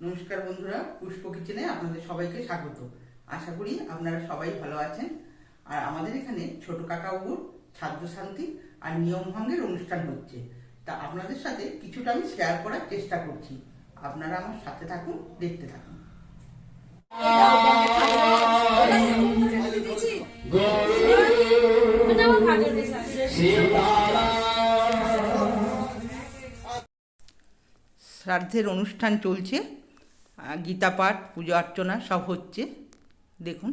নমস্কার বন্ধুরা, পুষ্প কিচেনে আপনাদের সবাইকে স্বাগত। আশা করি আপনারা সবাই ভালো আছেন। আর আমাদের এখানে ছোট কাকাবাবুর ছাত্র শান্তি আর নিয়ম ভঙ্গের অনুষ্ঠান হচ্ছে। তা আপনাদের সাথে কিছুটা আমি শেয়ার করার চেষ্টা করছি। আপনারা আমার সাথে থাকুন, দেখতে থাকুন। শ্রাদ্ধের অনুষ্ঠান চলছে। গীতা পাঠ পুজো অর্চনা সব হচ্ছে। দেখুন।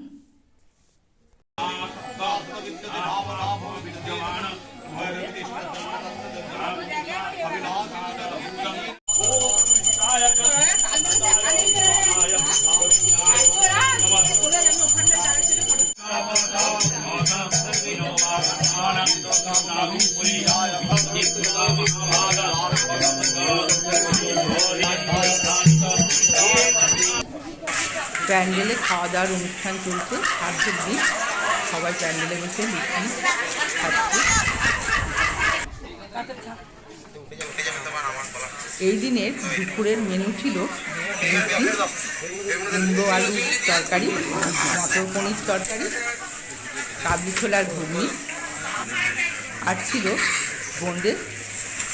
প্যান্ডেলে খাওয়া দাওয়ার অনুষ্ঠান চলছে। শ্রাদ্ধের দিন। সবাই প্যান্ডেলে বসে লুচি খাচ্ছে এই দিনের দুপুরের মেনু ছিল লুচি কুমড়ো আলু তরকারি, মটর পনির তরকারি, কাবলি ছোলার ঘুগনি, আর ছিল বোঁদে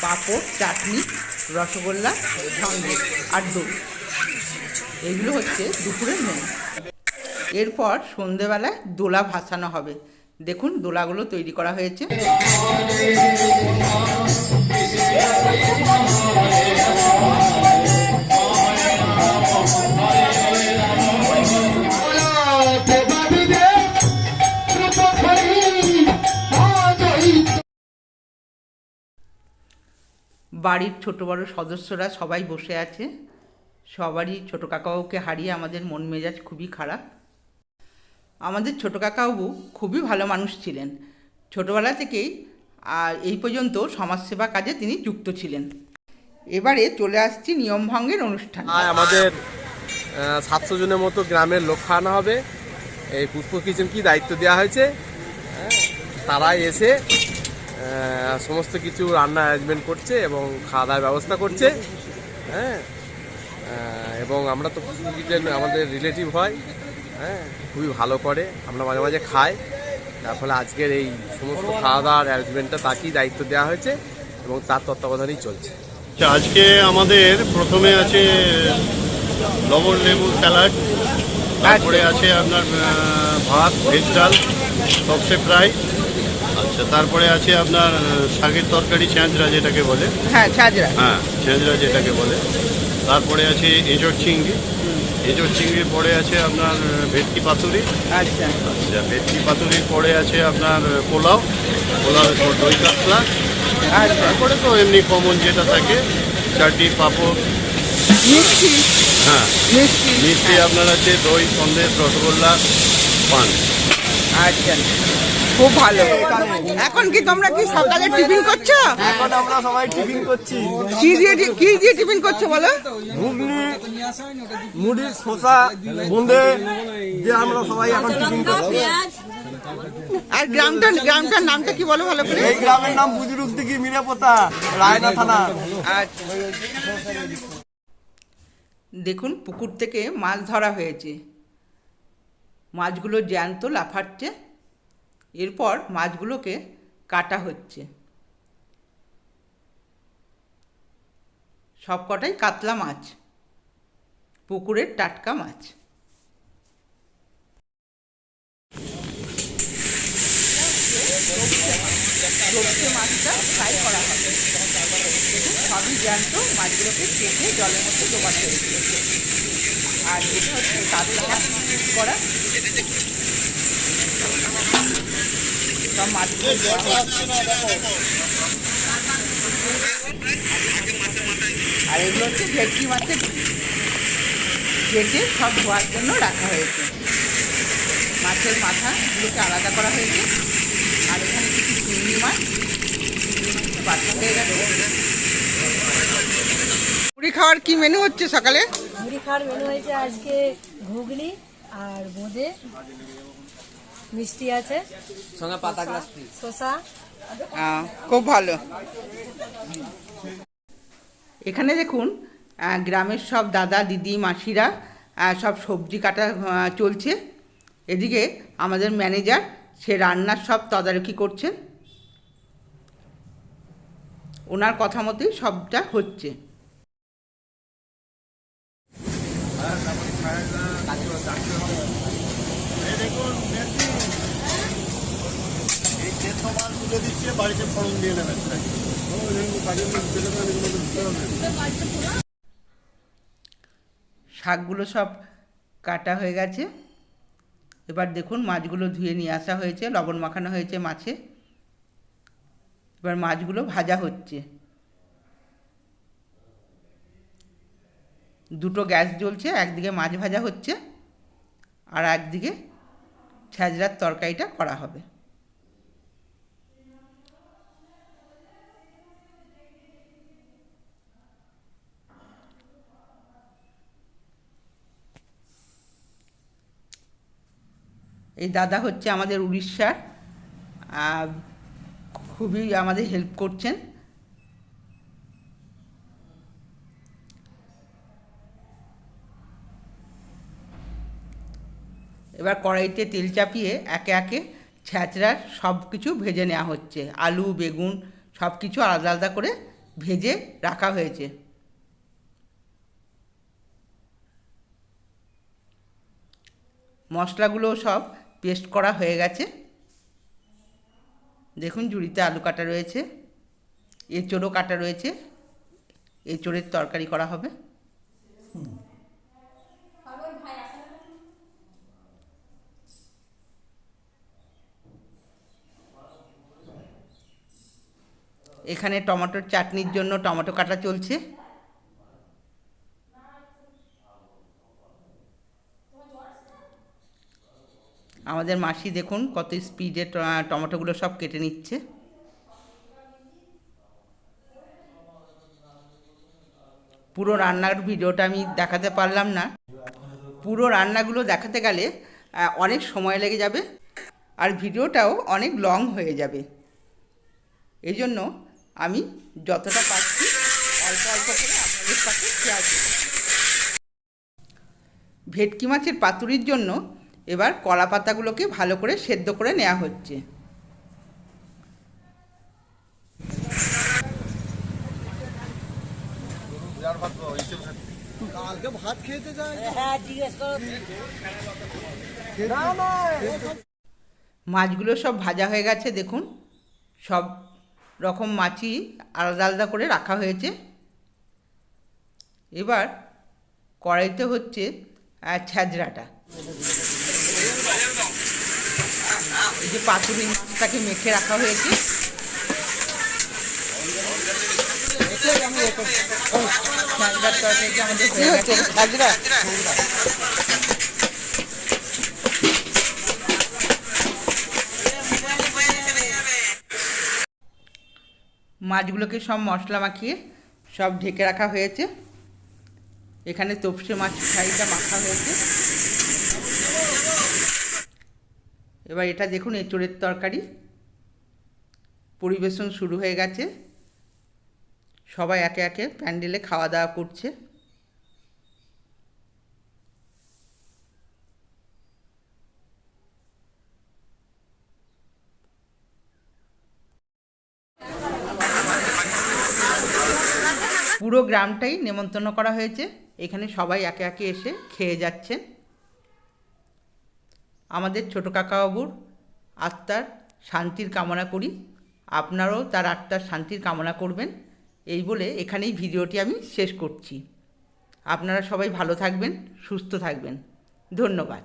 পাঁপড়, চাটনি, রসগোল্লা সন্দেশ আর দই। এগুলো হচ্ছে দুপুরের মেনু। এরপর সন্ধেবেলায় দোলা ভাসানো হবে। দেখুন দোলাগুলো তৈরি করা হয়েছে। বাড়ির ছোট বড় সদস্যরা সবাই বসে আছে। সবারই ছোট কাকাবাবুকে হারিয়ে আমাদের মন মেজাজ খুবই খারাপ। আমাদের ছোট কাকাবাবু খুবই ভালো মানুষ ছিলেন। ছোটবেলা থেকেই আর এই পর্যন্ত সমাজসেবা কাজে তিনি যুক্ত ছিলেন। এবারে চলে আসছি নিয়মভঙ্গের অনুষ্ঠান। আজ আমাদের সাতশো জনের মতো গ্রামের লোক খাওয়ানো হবে। এই পুষ্প কিচেন কি দায়িত্ব দেওয়া হয়েছে? হ্যাঁ, তারা এসে সমস্ত কিছু রান্না অ্যারেঞ্জমেন্ট করছে এবং খাওয়া দাওয়ার ব্যবস্থা করছে। হ্যাঁ এবং আমরা তো কিচেন আমাদের রিলেটিভ হয় হ্যাঁ খুবই ভালো করে। আমরা মাঝে মাঝে খাই। তার ফলে আজকের এই সমস্ত খাওয়া দাওয়ার অ্যারেঞ্জমেন্টটা তাকেই দায়িত্ব দেওয়া হয়েছে এবং তার তত্ত্বাবধানেই চলছে। আচ্ছা, আজকে আমাদের প্রথমে আছে লবণ লেবু স্যালাড তারপরে আছে আপনার ভাত ভেজ ডাল সবসে ফ্রাই। আচ্ছা তারপরে আছে আপনার শাকের তরকারি ছেঁচড়া যেটাকে বলে। হ্যাঁ ছাজরা হ্যাঁ ছেঁচড়া যেটাকে বলে। তারপরে আছে এঁচড় চিংড়ি। এঁচড় চিংড়ির পরে আছে আপনার ভেটকি পাতুরি। আচ্ছা। আচ্ছা ভেটকি পাতুরির পরে আছে আপনার পোলাও। পোলাও দই কাতলা। আচ্ছা। তারপরে তো এমনি কমন যেটা থাকে চাটনি পাঁপড়। মিষ্টি। হ্যাঁ। মিষ্টি। মিষ্টি আপনার আছে দই সন্দেশ রসগোল্লা পান। আচ্ছা। খুব ভালো। এখন কি তোমরা কি সকালে টিফিন করছ? এখন আমরা সবাই টিফিন করছি। কি দিয়ে কি দিয়ে টিফিন করছ বলো? ঘুগনি মুড়ি শসা বোঁদে দিয়ে আমরা সবাই এখন টিফিন করছি। আর গ্রামটা গ্রামটার নামটা কি বলো ভালো করে? এই গ্রামের নাম বুজুরুক দিঘি মিরাপোতা রায়না থানা। আচ্ছা। দেখুন পুকুর থেকে মাছ ধরা হয়েছে। মাছগুলো জ্যান্ত লাফাচ্ছে। এরপর মাছগুলোকে কাটা হচ্ছে। সব কটাই কাতলা মাছ, পুকুরের টাটকা মাছ। মাছটা করা সবই জ্যান্ত, মাছগুলোকে কেটে জলের মধ্যে ডোবাতে হয়েছে আর এটা হচ্ছে কাতলা মাছ করা। সব মাছগুলো আর এগুলো হচ্ছে ভেটকি মাছের কেটে সব ধোয়ার জন্য রাখা হয়েছে। মাছের মাথাগুলোকে আলাদা করা হয়েছে। আর এখানে কিছু চিংড়ি মাছ। বাচ্চা হয়ে গেছে। মুড়ি খাওয়ার কি মেনু হচ্ছে সকালে? মুড়ি খাওয়ার মেনু হয়েছে আজকে ঘুগনি আর বোঁদে। মিষ্টি আছে? সঙ্গে পাতা গ্লাস শসা? খুব ভালো। এখানে দেখুন গ্রামের সব দাদা দিদি মাসিরা সব সবজি কাটা চলছে। এদিকে আমাদের ম্যানেজার সে রান্নার সব তদারকি করছেন ওনার কথা মতোই সবটা হচ্ছে এই দেখুন মেথি। এই সেদ্ধ তুলে দিচ্ছে, বাড়িতে দিয়ে নেবেন শাকগুলো সব কাটা হয়ে গেছে। এবার দেখুন, মাছগুলো ধুয়ে নিয়ে আসা হয়েছে, লবণ মাখানো হয়েছে মাছে। এবার মাছগুলো ভাজা হচ্ছে। দুটো গ্যাস জ্বলছে, একদিকে মাছ ভাজা হচ্ছে, আর একদিকে ছ্যাঁচড়ার তরকারিটা করা হবে। এই দাদা হচ্ছে আমাদের উড়িষ্যার খুবই আমাদের হেল্প করছেন। এবার কড়াইতে তেল চাপিয়ে একে একে ছ্যাঁচড়ার সব কিছু ভেজে নেওয়া হচ্ছে। আলু, বেগুন সব কিছু আলাদা আলাদা করে ভেজে রাখা হয়েছে। মশলাগুলো সব পেস্ট করা হয়ে গেছে। দেখুন জুড়িতে আলু কাটা রয়েছে, এঁচোড়ও কাটা রয়েছে, এঁচোড়ের তরকারি করা হবে। এখানে টমেটোর চাটনির জন্য টমেটো কাটা চলছে। আমাদের মাসি দেখুন কত স্পিডে টমেটোগুলো সব কেটে নিচ্ছে। পুরো রান্নার ভিডিওটা আমি দেখাতে পারলাম না। পুরো রান্নাগুলো দেখাতে গেলে অনেক সময় লেগে যাবে আর ভিডিওটাও অনেক লং হয়ে যাবে। এই জন্য আমি যতটা পারছি অল্প অল্প করে আপনাদের সাথে শেয়ার ভেটকি মাছের পাতুরির জন্য এবার কলা পাতাগুলোকে ভালো করে সেদ্ধ করে নেওয়া হচ্ছে। ভাত খেতে যায় মাছগুলো সব ভাজা হয়ে গেছে দেখুন। সব রকম মাছই আলাদা আলাদা করে রাখা হয়েছে। এবার কড়াইতে হচ্ছে ছ্যাঁচড়াটা। এই যে পাতুরি মাছটাকে মেখে রাখা হয়েছে। হয়ে মাছগুলোকে সব মশলা মাখিয়ে সব ঢেকে রাখা হয়েছে। এখানে তপসে মাছ ফ্রাইটা মাখা হয়েছে। এবার এটা দেখুন এঁচোড়ের তরকারি। পরিবেশন শুরু হয়ে গেছে। সবাই একে একে প্যান্ডেলে খাওয়া দাওয়া করছে। পুরো গ্রামটাই নেমন্তন্ন করা হয়েছে। এখানে সবাই একে একে এসে খেয়ে যাচ্ছেন আমাদের ছোটো কাকাবাবুর আত্মার শান্তির কামনা করি। আপনারাও তার আত্মার শান্তির কামনা করবেন। এই বলে এখানেই ভিডিওটি আমি শেষ করছি। আপনারা সবাই ভালো থাকবেন, সুস্থ থাকবেন। ধন্যবাদ।